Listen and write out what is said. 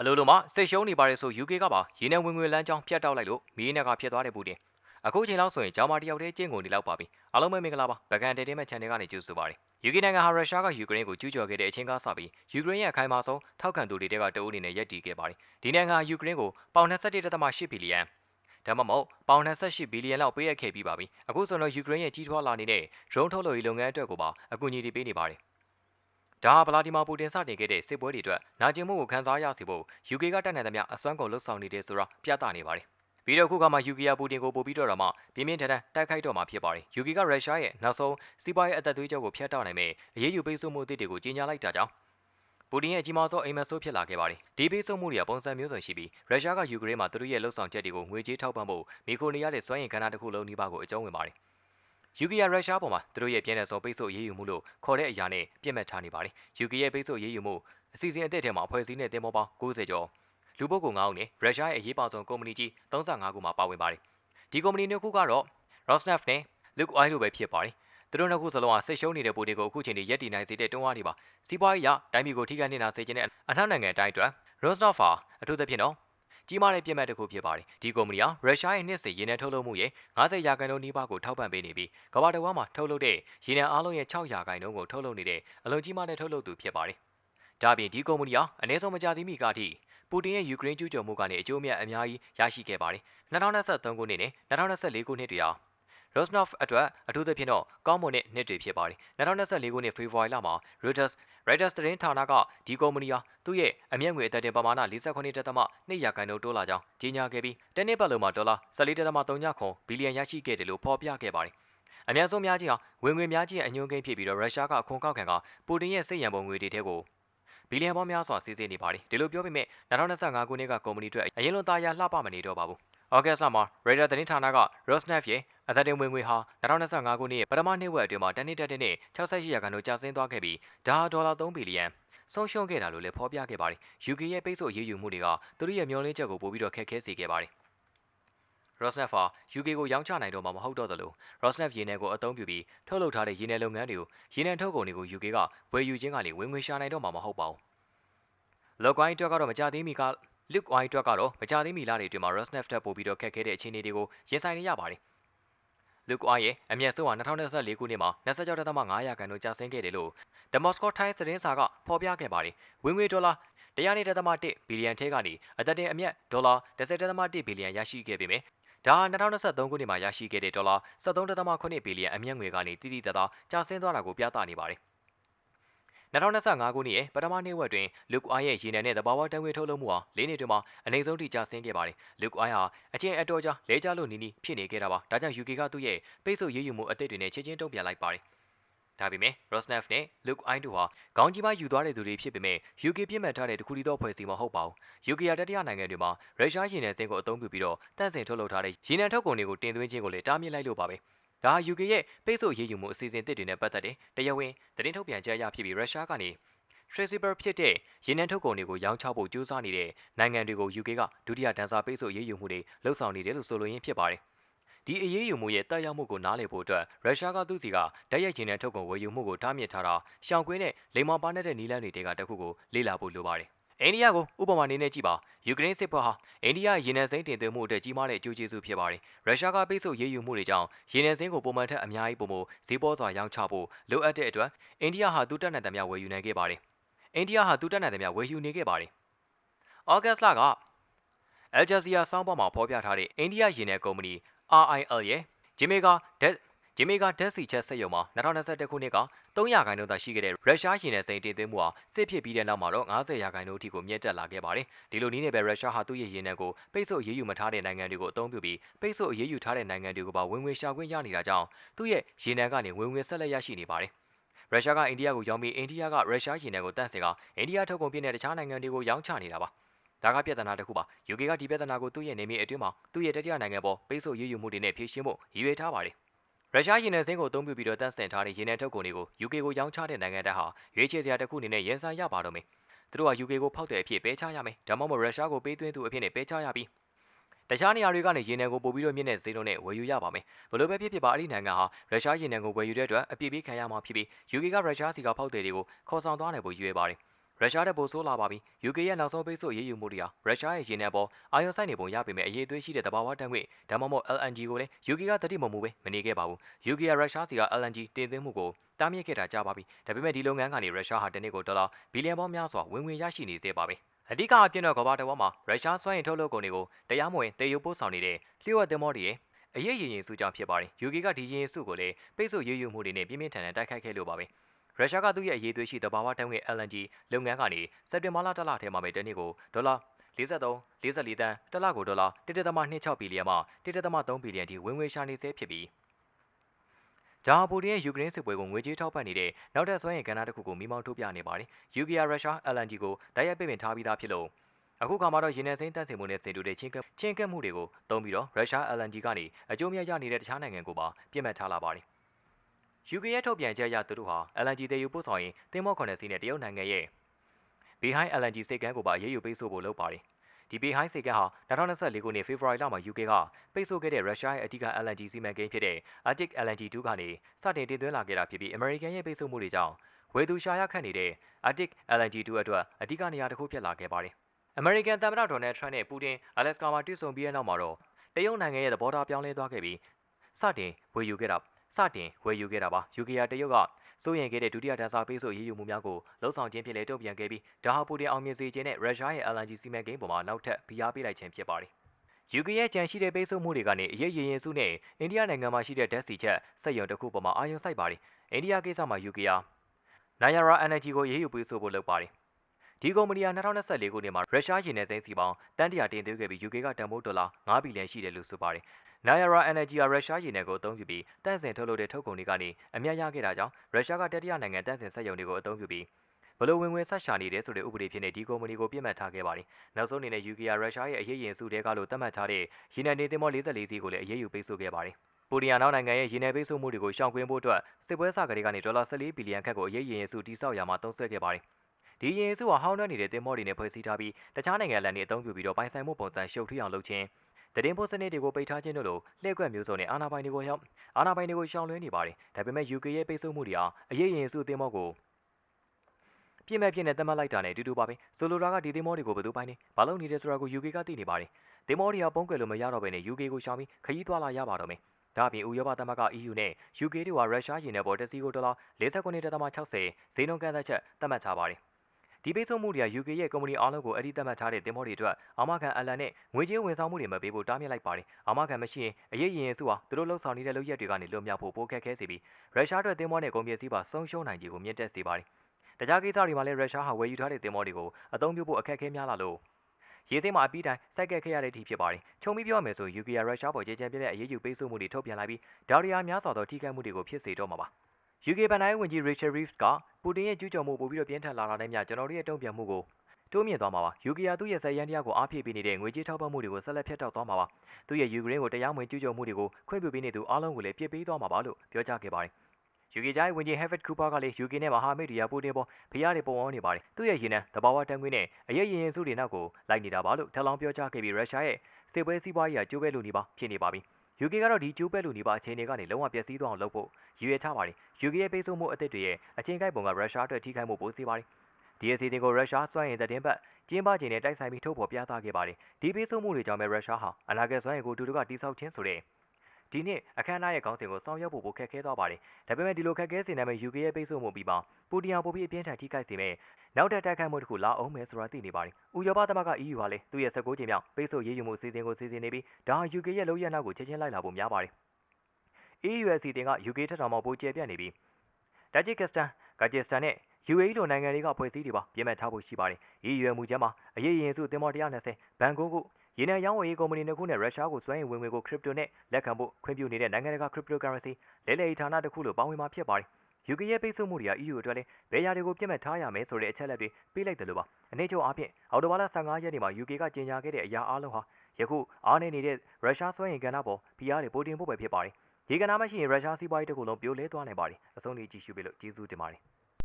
အလိုလိုမှာစိတ်ရှုံးနေပါတယ်ဆို UK ကပါရေနံဝင်ငွေလမ်းကြောင်းဖျက်တောက်လိုက်လို့မီးနက်ကဖြစ်သွားတဲ့ပူတင်အခုချိန်လောက်ဆိုရင်ဂျာမာတယောက်တည်းကျင့်ကုန်နေလောက်ပါပြီအားလုံးပဲမင်္ဂလာပါဗကန်တေတင်းမဲ့ channel ကနေကြိုဆိုပါရစေ UK နိုင်ငံဟာရုရှားကယူကရိန်းကိုကျူးကျော်ခဲ့တဲ့အချိန်ကစပြီးယူကရိန်းရဲ့အခိုင်အမာဆုံးထောက်ခံသူတွေတဲကတအုပ်အနေနဲ့ရပ်တည်ခဲ့ပါတယ်ဒီနိုင်ငံဟာယူကရိန်းကိုပေါင်21.8ဘီလီယံဒါမှမဟုတ်ပေါင်28ဘီလီယံလောက်ပေးအပ်ခဲ့ပြီးပါပြီအခုဆိုတော့ယူကရိန်းရဲ့ကြီးထွားလာနေတဲ့ drone ထုတ်လုပ်ရေးလုပ်ငန်းအတွက်ကိုပါအကူအညီတွေပေးနေပါတယ် ဒါဟာဗလာဒီမာပူတင်စတင်ခဲ့တဲ့စစ်ပွဲတွေအတွက်နာကျင်မှုကိုခံစားရစေဖို့ UK ကတက်နေသမျှအစွမ်းကုန်လှုပ်ဆောင်နေတယ်ဆိုတာပြသနေပါတယ်။ပြီးတော့ခုကမှ UK ကပူတင်ကိုပို့ပြီးတော့မှပြင်းပြင်းထန်ထန်တိုက်ခိုက်တော့မှာဖြစ်ပါတယ်။ UK ကရုရှားရဲ့နောက်ဆုံးစီးပွားရေးအသက်သွေးကြောကိုဖျက်တောက်နိုင်မဲ့အရေးယူပိတ်ဆို့မှုအသစ်တွေကိုကြီးညာလိုက်တာကြောင့်ပူတင်ရဲ့အကြီးမားဆုံးအိမ်မက်ဆိုးဖြစ်လာခဲ့ပါတယ်။ဒီပိတ်ဆို့မှုတွေကပုံစံမျိုးစုံရှိပြီးရုရှားကယူကရိန်းမှာသူတို့ရဲ့လှုပ်ဆောင်ချက်တွေကိုငွေကြေးထောက်ပံ့ဖို့မိခိုနေရတဲ့စွမ်းရည်ကဏ္ဍတစ်ခုလုံးနှိပါကိုအကျုံးဝင်ပါတယ်။ UK ရရုရှားပေါ်မှာသူတို့ရဲ့ပြည်내စောပိတ်ဆို့ရေးယူမှုလို့ခေါ်တဲ့အရာနဲ့ပြစ်မှတ်ထားနေပါတယ်။ UK ရဲ့ပိတ်ဆို့ရေးယူမှုအစီအစဉ်အသစ်ထဲမှာအဖွဲ့အစည်းနဲ့တင်မောပေါင်း90ကျော်လူပုဂ္ဂိုလ်9ဦးနဲ့ရုရှားရဲ့အရေးပါဆုံးကုမ္ပဏီကြီး35ခုမှာပါဝင်ပါတယ်။ဒီကုမ္ပဏီနှစ်ခုကတော့ Rosneft နဲ့ Luke Oil တို့ပဲဖြစ်ပါတယ်။သူတို့နှစ်ခုစလုံးဟာစစ်ရှုံးနေတဲ့ပိုတွေကိုအခုချိန်ထိရက်တည်နိုင်စေတဲ့တွန်းအားတွေပါ။စီးပွားရေးအရတိုင်းပြည်ကိုထိခိုက်နေတာစေခြင်းနဲ့အထက်နိုင်ငံတိုင်းအတွက် Rosneft ဟာအထူးသဖြင့်တော့ ကြီးမားတဲ့ပြစ်မှတ်တစ်ခုဖြစ်ပါတယ်။ဒီကုမ္ပဏီဟာရုရှားရဲ့နှစ်စဉ်ရေနံထုတ်လုပ်မှုရဲ့90ရာခိုင်နှုန်းနီးပါးကိုထောက်ပံ့ပေးနေပြီးကမ္ဘာတစ်ဝန်းမှာထုတ်လုပ်တဲ့ရေနံအားလုံးရဲ့6ရာခိုင်နှုန်းကိုထုတ်လုပ်နေတဲ့အလွန်ကြီးမားတဲ့ထုတ်လုပ်သူဖြစ်ပါတယ်။ဒါ့အပြင်ဒီကုမ္ပဏီဟာအနည်းဆုံးမကြာသေးမီကအထိပူတင်ရဲ့ယူကရိန်းကျူးကျော်မှုကနေအကျိုးအမြတ်အများကြီးရရှိခဲ့ပါတယ်။2023ခုနှစ်နဲ့2024ခုနှစ်တွေဟာ Rosneft အတွက်အထူးသဖြင့်တော့ကောင်းမွန်တဲ့နှစ်တွေဖြစ်ပါတယ်။2024ခုနှစ်ဖေဖော်ဝါရီလမှာ Reuters Reuters သတင်းဌာနကဒီကုမ္ပဏီဟာသူ့ရဲ့အမျက်ငွေအသက်တင်ပမာဏ48.2ရာခိုင်နှုန်းတိုးလာကြောင်းကြေညာခဲ့ပြီးတနေ့ပတ်လုံးမှာဒေါ်လာ14.3ခွန်ဘီလီယံရရှိခဲ့တယ်လို့ဖော်ပြခဲ့ပါတယ်။အများဆုံးများကြီးဟာဝင်ငွေများကြီးရဲ့အညွှန်းကိန်းဖြစ်ပြီးတော့ရုရှားကအခွန်ကောက်ခံကပူတင်ရဲ့စိတ်ရံပုံငွေတွေထဲကိုဘီလီယံပေါင်းများစွာစီးဆင်းနေပါတယ်။ဒီလိုပြောပေမဲ့2025ခုနှစ်ကကုမ္ပဏီအတွက်အရင်လိုတာယာလှပမနေတော့ပါဘူး။ဩဂတ်စ်လမှာ Reuters သတင်းဌာနက Rosneft ရဲ့ အသက်တင်ဝင်ငွေဟာ2025ခုနှစ်ပထမနှစ်ဝက်အတွင်းမှာတနည်းတက်တဲ့နဲ့68ရာခိုင်နှုန်းကျဆင်းသွားခဲ့ပြီးဒါဟာဒေါ်လာ3ဘီလီယံဆုံးရှုံးခဲ့တာလို့လည်းဖော်ပြခဲ့ပါတယ်။ UK ရဲ့ပိတ်ဆို့ရေးယူမှုတွေကသူတို့ရဲ့မျှော်လင့်ချက်ကိုပိုပြီးတော့ခက်ခဲစေခဲ့ပါတယ်။ Rosneft ဟာ UK ကိုရောင်းချနိုင်တော့မှာမဟုတ်တော့သလို Rosneft ရေနံကိုအသုံးပြုပြီးထုတ်လုပ်ထားတဲ့ရေနံလုပ်ငန်းတွေကိုရေနံထုတ်ကုန်တွေကို UK ကဝယ်ယူခြင်းကနေဝင်ငွေရှာနိုင်တော့မှာမဟုတ်ပါဘူး။ Lockheed အတွက်ကတော့မကြသေးမီက Luke Oil အတွက်ကတော့မကြသေးမီလတွေအတွင်းမှာ Rosneft တက်ပို့ပြီးတော့ခက်ခဲတဲ့အခြေအနေတွေကိုရင်ဆိုင်နေရပါတယ်။ Luke Oil ရဲ့အမျက်ဆုံးဟာ2024ခုနှစ်မှာ26.5ရာခိုင်နှုန်းကျဆင်းခဲ့တယ်လို့ The Moscow Times သတင်းစာကဖော်ပြခဲ့ပါတယ်။ဝင်ငွေဒေါ်လာ100.1ဘီလီယံထဲကနေအသက်တင်အမျက်ဒေါ်လာ10.1ဘီလီယံရရှိခဲ့ပေမယ့်ဒါဟာ2023ခုနှစ်မှာရရှိခဲ့တဲ့ဒေါ်လာ73.8ဘီလီယံအမျက်ငွေကနေတိတိတသားကျဆင်းသွားတာကိုပြသနေပါတယ် 2025ခုနှစ်ရဲ့ပထမနှစ်ဝက်တွင်လူကွိုင်းရဲ့ရေနံနဲ့သဘာဝတံငွေထုတ်လုပ်မှုဟာ၄နှစ်တွင်မှအနည်းဆုံးထိကျဆင်းခဲ့ပါတယ်။လူကွိုင်းဟာအချင်းအတော်ကြာလဲကျလို့နီးနီးဖြစ်နေခဲ့တာပါ။ဒါကြောင့် UK ကသူ့ရဲ့ပိတ်ဆို့ရေးယူမှုအသစ်တွေနဲ့ချက်ချင်းတုံ့ပြန်လိုက်ပါတယ်။ဒါပေမဲ့ Rosneft နဲ့ Luke Oil တို့ဟာခေါင်းကြီးပိုင်းယူသွားတဲ့သူတွေဖြစ်ပေမဲ့ UK ပြစ်မှတ်ထားတဲ့တခုတည်းသောဖွဲ့စည်းမဟုတ်ပါဘူး။ UK ရတတိယနိုင်ငံတွေမှာရုရှားရေနံစင်းကိုအသုံးပြုပြီးတော့တန့်စင်ထုတ်လုပ်ထားတဲ့ရေနံထုတ်ကုန်တွေကိုတင်သွင်းခြင်းကိုလည်းတားမြစ်လိုက်လို့ပါပဲ။ ဒါဟာ UK ရဲ့ပိတ်ဆို့ရေးယူမှုအစီအစဉ်တစ်တွေနဲ့ပတ်သက်တဲ့တရားဝင်သတင်းထုတ်ပြန်ချက်အရဖြစ်ပြီးရုရှားကနေ traceable ဖြစ်တဲ့ရေနံထုတ်ကုန်တွေကိုရောင်းချဖို့ကြိုးစားနေတဲ့နိုင်ငံတွေကို UK ကဒုတိယဒဏ်စာပိတ်ဆို့ရေးယူမှုတွေလှုံ့ဆော်နေတယ်လို့ဆိုလိုရင်းဖြစ်ပါတယ်။ဒီအရေးယူမှုရဲ့တက်ရောက်မှုကိုနားလည်ဖို့အတွက်ရုရှားကသူ့စီကဓာတ်ရိုက်ရေနံထုတ်ကုန်ဝယ်ယူမှုကိုတားမြစ်ထားတာရှောင်ကွင်းနဲ့လိမ္မာပါနေတဲ့နီလန်းတွေတဲကတခုကိုလေ့လာဖို့လိုပါတယ်။ အိန္ဒိယကိုဥပမာအနေနဲ့ကြည့်ပါယူကရိန်းစစ်ပွဲဟာအိန္ဒိယရေနံစိမ်းတင်သွင်းမှုအတွက်ကြီးမားတဲ့အကျိုးကျေးဇူးဖြစ်ပါတယ်ရုရှားကပိတ်ဆို့ရေးယူမှုတွေကြောင့်ရေနံစိမ်းကိုပုံမှန်ထက်အများကြီးပုံမဈေးပေါ်စွာရောင်းချဖို့လိုအပ်တဲ့အတွက်အိန္ဒိယဟာသူတက်နိုင်သမျှဝယ်ယူနိုင်ခဲ့ပါတယ်အိန္ဒိယဟာသူတက်နိုင်သမျှဝယ်ယူနေခဲ့ပါတယ်။ဩဂတ်စ်လက Al Jazeera စောင်းပေါ်မှာဖော်ပြထားတဲ့အိန္ဒိယရေနံကုမ္ပဏီ RIL ရဲ့ဂျမေကာဒက်ဂျမေကာဓာတ်ဆီချက်စက်ရုံမှာ2021ခုနှစ်က 300ရာခိုင်နှုန်းသာရှိခဲ့တဲ့ရုရှားရေနံစိမ်းတင်သွင်းမှုဟာစစ်ဖြစ်ပြီးတဲ့နောက်မှာတော့90ရာခိုင်နှုန်းအထိကိုမြင့်တက်လာခဲ့ပါတယ်။ဒီလိုနည်းနဲ့ပဲရုရှားဟာသူ့ရဲ့ရေနံကိုပိတ်ဆို့ရေးယူမထားတဲ့နိုင်ငံတွေကိုအသုံးပြုပြီးပိတ်ဆို့ရေးယူထားတဲ့နိုင်ငံတွေကိုပါဝင်ငွေရှာခွင့်ရနေတာကြောင့်သူ့ရဲ့ရေနံကနေဝင်ငွေဆက်လက်ရရှိနေပါတယ်။ရုရှားကအိန္ဒိယကိုရောင်းပြီးအိန္ဒိယကရုရှားရေနံကိုတန့်စင်ကအိန္ဒိယထုတ်ကုန်ပြတဲ့တခြားနိုင်ငံတွေကိုရောင်းချနေတာပါဒါကပြဿနာတစ်ခုပါ UK ကဒီပြဿနာကိုသူ့ရဲ့နေမြေအတွင်းမှာသူ့ရဲ့တတိယနိုင်ငံပေါ်ပိတ်ဆို့ရေးယူမှုတွေနဲ့ဖြေရှင်းဖို့ရည်ရွယ်ထားပါတယ် ရုရှားရေနံစင်းကိုအသုံးပြုပြီးတော့တန့်စင်ထားတဲ့ရေနံထုတ်ကုန်တွေကို UK ကိုရောင်းချတဲ့နိုင်ငံတပ်ဟာရွေးချယ်စရာတစ်ခုအနေနဲ့ရင်ဆိုင်ရပါတော့မယ်သူတို့က UK ကိုဖောက်တဲ့အဖြစ်ပဲချရမယ်ဒါမှမဟုတ်ရုရှားကိုပေးသွင်းသူအဖြစ်နဲ့ပဲချရပြီးတခြားနေရာတွေကနေရေနံကိုပို့ပြီးတော့မြင့်တဲ့ဈေးနှုန်းနဲ့ဝယ်ယူရပါမယ်။ဘလို့ပဲဖြစ်ဖြစ်ပါအဲ့ဒီနိုင်ငံဟာရုရှားရေနံကိုဝယ်ယူတဲ့အတွက်အပြည့်ပေးခံရမှာဖြစ်ပြီး UK ကရုရှားစီကဖောက်သည်တွေကိုခေါ်ဆောင်သွားနိုင်ဖို့ရည်ရွယ်ပါတယ်။ ရုရှားတဲ့ပိုဆိုးလာပါပြီ UK ရဲ့နောက်ဆုံးပိတ်ဆို့ရေးယူမှုတွေဟာရုရှားရဲ့ရေနံပေါ်အာရုံစိုက်နေပုံရပေမဲ့အရေးအသွေးရှိတဲ့တဘာဝတန်ခွေဒါမှမဟုတ် LNG ကိုလည်း UK ကတတိမမှုပဲမနေခဲ့ပါဘူး UK ကရုရှားစီက LNG တင်သွင်းမှုကိုတားမြစ်ခဲ့တာကြပါပြီဒါပေမဲ့ဒီလုပ်ငန်းကနေရုရှားဟာတနည်းကိုဒေါ်လာဘီလီယံပေါင်းများစွာဝင်ငွေရရှိနေသေးပါပဲအဓိကအဖြစ်တော့ကမ္ဘာတစ်ဝန်းမှာရုရှားစွမ်းအင်ထုတ်လုပ်ကုန်တွေကိုတရားမဝင်တည်ယူပို့ဆောင်နေတဲ့လျှို့ဝှက်သင်္ဘောတွေရဲ့အရေးရင်ရင်စုကြောင့်ဖြစ်ပါတယ် UK ကဒီရင်ရင်စုကိုလည်းပိတ်ဆို့ရေးယူမှုတွေနဲ့ပြင်းပြင်းထန်ထန်တိုက်ခိုက်ခဲ့လို့ပါပဲ ရုရှားကသူ့ရဲ့အရေးသွေးရှိသဘာဝတန်းငွေ LNG လုပ်ငန်းကနေစက်တင်ဘာလတစ်လထဲမှာပဲတနေ့ကိုဒေါ်လာ43 44တန်းတစ်လကိုဒေါ်လာ1.26ဘီလီယံမှ1.3ဘီလီယံထိဝင်ငွေရှာနေဆဲဖြစ်ပြီးဂျာပူတင်ရဲ့ယူကရိန်းစစ်ပွဲကိုငွေကြေးထောက်ပံ့နေတဲ့နောက်ထပ်စွမ်းရည်ကဏ္ဍတစ်ခုကိုမိမောင်းထုတ်ပြနေပါတယ်။ UK ရုရှား LNG ကိုတိုက်ရိုက်ပိတ်ပင်ထားပြီးသားဖြစ်လို့အခုခါမှာတော့ရင်းနှီးစိမ့်တက်စင်မှုနဲ့စင်တူတဲ့ချင်းကပ်ချင်းကပ်မှုတွေကိုသုံးပြီးတော့ရုရှား LNG ကနေအကျိုးမြတ်ရနေတဲ့တခြားနိုင်ငံကိုပါပြစ်မှတ်ထားလာပါတယ်။ UK ရဲ့ထုတ်ပြန်ချက်အရသူတို့ဟာ LNG တည်ယူပို့ဆောင်ရင်သင်္ဘော9စီးနဲ့တရုတ်နိုင်ငံရဲ့ Behind LNG စိတ်ကမ်းကိုပါရေးယူပိတ်ဆို့ဖို့လုပ်ပါတယ်။ဒီ Behind စိတ်ကမ်းဟာ2024ခုနှစ်ဖေဖော်ဝါရီလမှာ UK ကပိတ်ဆို့ခဲ့တဲ့ရုရှားရဲ့အဓိက LNG စီမံကိန်းဖြစ်တဲ့ Arctic LNG 2ကနေစတင်တင်သွင်းလာခဲ့တာဖြစ်ပြီး American ရဲ့ပိတ်ဆို့မှုတွေကြောင့်ဝယ်သူရှာရခန့်နေတဲ့ Arctic LNG 2အတွက်အဓိကနေရာတစ်ခုဖြစ်လာခဲ့ပါတယ်။ American သမ္မတဒေါ်နယ်ထရန့်နဲ့ပူတင်အလက်စကာမှာတွေ့ဆုံပြီးတဲ့နောက်မှာတော့တရုတ်နိုင်ငံရဲ့သဘောထားပြောင်းလဲသွားခဲ့ပြီးစတင်ဝယ်ယူခဲ့တာ စတင်ဝယ်ယူခဲ့တာပါ UK ကတရုတ်ကစိုးရင်ခဲ့တဲ့ဒုတိယတန်းစားပေးဆိုရေးယူမှုများကိုလှုံ့ဆော်ခြင်းဖြစ်လေတုံ့ပြန်ခဲ့ပြီးဒါဟာပူတင်အောင်မြင်စေခြင်းနဲ့ရုရှားရဲ့ LNG စီမံကိန်းပေါ်မှာနောက်ထပ်ဖိအားပေးလိုက်ခြင်းဖြစ်ပါတယ်။ UK ရဲ့ကြံရှိတဲ့ပေးဆိုမှုတွေကနေအရေးရရင်စုနဲ့အိန္ဒိယနိုင်ငံမှာရှိတဲ့ဓာတ်ဆီချက်စက်ရုံတစ်ခုပေါ်မှာအာရုံစိုက်ပါတယ်။အိန္ဒိယကိစ္စမှာ UK ဟာ Nayara Energy ကိုရေးယူပေးဆိုဖို့လုပ်ပါတယ်။ဒီကုမ္ပဏီဟာ2024ခုနှစ်မှာရုရှားရေနံစိမ်းစီပေါင်းတန်တရာတင်သွင်းခဲ့ပြီး UK ကတန်ဖိုးဒေါ်လာ9ဘီလီယံရှိတယ်လို့ဆိုပါတယ်။ Nayara Energy ဟာရုရှားရေနံကိုအသုံးပြုပြီးတန့်စင်ထုတ်လုပ်တဲ့ထုတ်ကုန်တွေကနေအမြတ်ရခဲ့တာကြောင့်ရုရှားကတတိယနိုင်ငံတန့်စင်စက်ရုံတွေကိုအသုံးပြုပြီးဘလို့ဝင်ငွေဆက်ရှာနေတဲ့ဆိုတဲ့ဥပဒေဖြစ်နေဒီကုမ္ပဏီကိုပြစ်မှတ်ထားခဲ့ပါတယ်။နောက်ဆုံးအနေနဲ့ UK ရုရှားရဲ့အရေးရင်စုတဲကလို့သတ်မှတ်ထားတဲ့ရေနံနေသင်းမော44စီးကိုလည်းအရေးယူပိတ်ဆို့ခဲ့ပါတယ်။ပူရီယာနောက်နိုင်ငံရဲ့ရေနံပိတ်ဆို့မှုတွေကိုရှောင်ကွင်းဖို့အတွက်စစ်ပွဲစကလေးကနေဒေါ်လာ14ဘီလီယံခန့်ကိုအရေးရင်စုတိစောက်ရမှာသုံးစွဲခဲ့ပါတယ်။ဒီရင်စုဟာဟောင်းနှွမ်းနေတဲ့သင်းမောတွေနဲ့ဖွဲ့စည်းထားပြီးတခြားနိုင်ငံလန်တွေအသုံးပြုပြီးတော့ပိုင်ဆိုင်မှုပုံစံရှုပ်ထွေးအောင်လုပ်ခြင်း တည်င်းဖို့စနစ်တွေကိုပိတ်ထားခြင်းတို့လိုလှည့်ကွက်မျိုးစုံနဲ့အာဏာပိုင်တွေကိုရောက်အာဏာပိုင်တွေကိုရှောင်လွှဲနေပါတယ်။ဒါပေမဲ့ UK ရဲ့ပိတ်ဆို့မှုတွေဟာအရေးရင်စုသင်းမောကိုပြင်းမဲ့ပြင်းနဲ့သတ်မှတ်လိုက်တာနဲ့တူတူပါပဲ။ဆိုလိုတာကဒီသင်းမောတွေကိုဘယ်သူပိုင်နေဘာလို့နေတယ်ဆိုတာကို UK ကသိနေပါတယ်။သင်းမောတွေကပုံကွယ်လို့မရတော့ဘဲနဲ့ UK ကိုရှောင်ပြီးခရီးသွားလာရပါတော့မယ်။ဒါ့အပြင်ဥရောပသမဂ္ဂ EU နဲ့ UK တို့ဟာရုရှားရေနံပေါ်တစ်စီးကိုဒေါ်လာ49.60ဈေးနှုန်းကန့်သက်ချက်သတ်မှတ်ထားပါတယ်။ ဒီပိတ်ဆို့မှုတွေက UK ရဲ့ကုမ္ပဏီအားလုံးကိုအဲ့ဒီသတ်မှတ်ထားတဲ့တင်မောတွေအတွက်အာမခံအလံနဲ့ငွေကြေးဝန်ဆောင်မှုတွေမပေးဖို့တားမြစ်လိုက်ပါတယ်။အာမခံမရှိရင်အရေးရင်စုဟာသူတို့လှုပ်ဆောင်နေတဲ့လုပ်ရက်တွေကနေလွတ်မြောက်ဖို့ပိုခက်ခဲစေပြီးရုရှားအတွက်တင်မောနဲ့ကုန်ပစ္စည်းပါဆုံးရှုံးနိုင်ခြေကိုမြင့်တက်စေပါတယ်။တခြားကိစ္စတွေမှာလည်းရုရှားဟာဝယ်ယူထားတဲ့တင်မောတွေကိုအသုံးပြုဖို့အခက်အခဲများလာလို့ရေးစိမ်းမှာအပြီးတိုင်းစိုက်ကက်ခဲ့ရတဲ့အထိဖြစ်ပါတယ်။ခြုံပြီးပြောရမယ်ဆိုယူကရိန်းရုရှားပေါ်ကြေချမ်းပြည့်တဲ့အရေးယူပိတ်ဆို့မှုတွေထုတ်ပြန်လိုက်ပြီးဒါရီယာများစွာသောထိခိုက်မှုတွေကိုဖြစ်စေတော့မှာပါ။ UK ဗန်နိုင်းဝန်ကြီး Richard Reeves ကပူတင်ရဲ့ကျူးကျော်မှုပိုပြီးတော့ပြင်းထန်လာတာနဲ့မျှကျွန်တော်တို့ရဲ့တုံ့ပြန်မှုကိုတိုးမြင့်သွားမှာပါယူကရိန်းသူ့ရဲ့ဆက်ရန်တရားကိုအားဖြည့်ပေးနေတဲ့ငွေကြေးထောက်ပံ့မှုတွေကိုဆက်လက်ဖျက်တောက်သွားမှာပါသူ့ရဲ့ယူကရိန်းကိုတရားမဝင်ကျူးကျော်မှုတွေကိုခွင့်ပြုပေးနေသူအားလုံးကိုလည်းပြစ်ပေးသွားမှာပါလို့ပြောကြားခဲ့ပါတယ် UK ဂျိုင်းဝန်ကြီး Herbert Cooper ကလည်း UK နဲ့မဟာမိတ်တွေကပူတင်ပေါ်ဖျားတွေပုံအောင်နေပါတယ်သူ့ရဲ့ရင်းနှံတဘာဝတန်ခွင်းနဲ့အရေးရင်ရင်စုတွေနောက်ကိုလိုက်နေတာပါလို့ထပ်လောင်းပြောကြားခဲ့ပြီးရုရှားရဲ့စစ်ပွဲစီးပွားရေးကကျိုးပဲလူနေပါဖြစ်နေပါပြီ UK ကတော့ဒီကျိုးပဲလူနေပါအခြေအနေကနေလုံးဝပျက်စီးသွားအောင်လုပ်ဖို့ရည်ရွယ်ထားပါတယ် UK ရဲ့ပိတ်ဆို့မှုအသစ်တွေရဲ့အချိန်ကိုက်ပုံကရုရှားအတွက်ထိခိုက်မှုပိုစေပါတယ်ဒီအစီအစဉ်ကိုရုရှားစွမ်းရည်တဲ့တင်ပတ်ကျင်းပခြင်းနဲ့တိုက်ဆိုင်ပြီးထုတ်ဖော်ပြသခဲ့ပါတယ်ဒီပိတ်ဆို့မှုတွေကြောင့်ပဲရုရှားဟာအနာဂတ်စွမ်းရည်ကိုတူတူကတိဆောက်ခြင်းဆိုတဲ့ ဒီနှစ်အခမ်းအနားရဲ့ခေါင်းစဉ်ကိုစောင့်ရောက်ဖို့ပိုခက်ခဲသွားပါတယ်။ဒါပေမဲ့ဒီလိုခက်ခဲစေနိုင်မဲ့ UK ရဲ့ပိတ်ဆို့မှုပြီးမှပူတင်အောင်ပိုပြီးအပြင်းထန်ထိခိုက်စေမဲ့နောက်ထပ်တိုက်ခိုက်မှုတစ်ခုလာအောင်မယ်ဆိုတာသိနေပါတယ်။ဥရောပသမဂ္ဂ EU ဟာလည်းသူ့ရဲ့19ကြိမ်မြောက်ပိတ်ဆို့ရေးယူမှုအစီအစဉ်ကိုစီစဉ်နေပြီးဒါဟာ UK ရဲ့လုပ်ရနောက်ကိုချက်ချင်းလိုက်လာဖို့များပါတယ်။ EU ရဲ့အစီအစဉ်က UK ထက်တောင်မှပိုကျယ်ပြန့်နေပြီးတာဂျစ်ကစ္စတန်ဂါဂျစ်စတန်နဲ့ UAE လိုနိုင်ငံတွေကဖွဲ့စည်းတွေပါပြင်မှတ်ထားဖို့ရှိပါတယ်။ EU ရဲ့မူချမ်းမှာအရေးရင်စုသင်္ဘော120ဘန်ကိုကု ရေနံရောင်းဝယ်ရေးကုမ္ပဏီနှစ်ခုနဲ့ရုရှားကိုစွမ်းရည်ဝင်ငွေကိုခရစ်ပတိုနဲ့လက်ခံဖို့ခွင့်ပြုနေတဲ့နိုင်ငံတကာ cryptocurrency လဲလှယ်ဌာနတစ်ခုလိုပါဝင်မှာဖြစ်ပါတယ်။ UK ရဲ့ပိတ်ဆို့မှုတွေက EU အတွက်လည်းဘယ်ရာတွေကိုပြစ်မှတ်ထားရမယ်ဆိုတဲ့အချက်လက်တွေပေးလိုက်တယ်လို့ပါ။အနေချုပ်အပြင်အော်တိုဘာလ15ရက်နေ့မှာ UK ကကြေညာခဲ့တဲ့အရာအလုံးဟာယခုအားနေနေတဲ့ရုရှားစွမ်းရည်ကဏ္ဍပေါ်ဖိအားတွေပိုတင်ဖို့ပဲဖြစ်ပါတယ်။ဒီကဏ္ဍမရှိရင်ရုရှားစီးပွားရေးတစ်ခုလုံးပြိုလဲသွားနိုင်ပါတယ်။အဆုံးထိကြည့်ရှုပေးလို့ကျေးဇူးတင်ပါတယ်။